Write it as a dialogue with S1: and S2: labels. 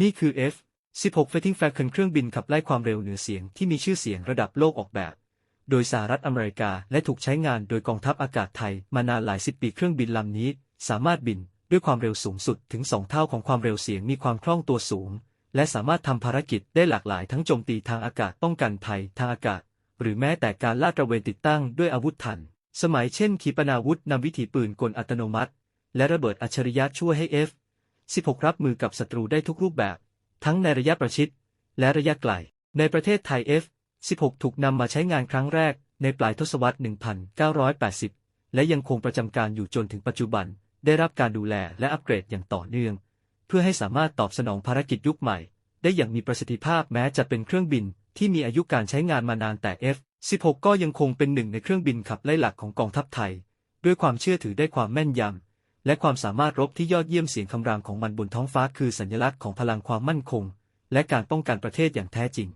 S1: นี่คือ F-16 Fighting Falcon เครื่องบินขับไล่ความเร็วเหนือเสียงที่มีชื่อเสียงระดับโลกออกแบบ โดยสหรัฐอเมริกาและถูกใช้งานโดยกองทัพอากาศไทยมานานหลายสิบปีเครื่องบินลำนี้ สามารถบินด้วยความเร็วสูงสุดถึง2เท่าของความเร็วเสียงมีความคล่องตัวสูง และสามารถทำภารกิจได้หลากหลายทั้งโจมตีทางอากาศป้องกันภัยทางอากาศ หรือแม้แต่การลาดตระเวนติดตั้งด้วยอาวุธทัน สมัยเช่นขีปนาวุธนำวิถีปืนกลอัตโนมัติ และระเบิดอัจฉริยะช่วยให้ F 16 รับมือกับศัตรูได้ทุกรูปแบบ ทั้งในระยะประชิด และระยะไกล ในประเทศไทย F 16 ถูกนำมาใช้งานครั้งแรกในปลายทศวรรษ 1980 และยังคงประจำการอยู่จนถึงปัจจุบัน ได้รับการดูแลและอัปเกรดอย่างต่อเนื่อง เพื่อให้สามารถตอบสนองภารกิจยุคใหม่ ได้อย่างมีประสิทธิภาพแม้จะเป็นเครื่องบินที่มีอายุการใช้งานมานานแต่ F 16 ก็ยังคงเป็นหนึ่งในเครื่องบินขับไล่หลักของกองทัพไทย ด้วยความเชื่อถือได้ความแม่นยำ และความสามารถรบที่ยอดเยี่ยมเสียงคำรามของมันบนท้องฟ้าคือสัญลักษณ์ของพลังความมั่นคง และการป้องกันประเทศอย่างแท้จริง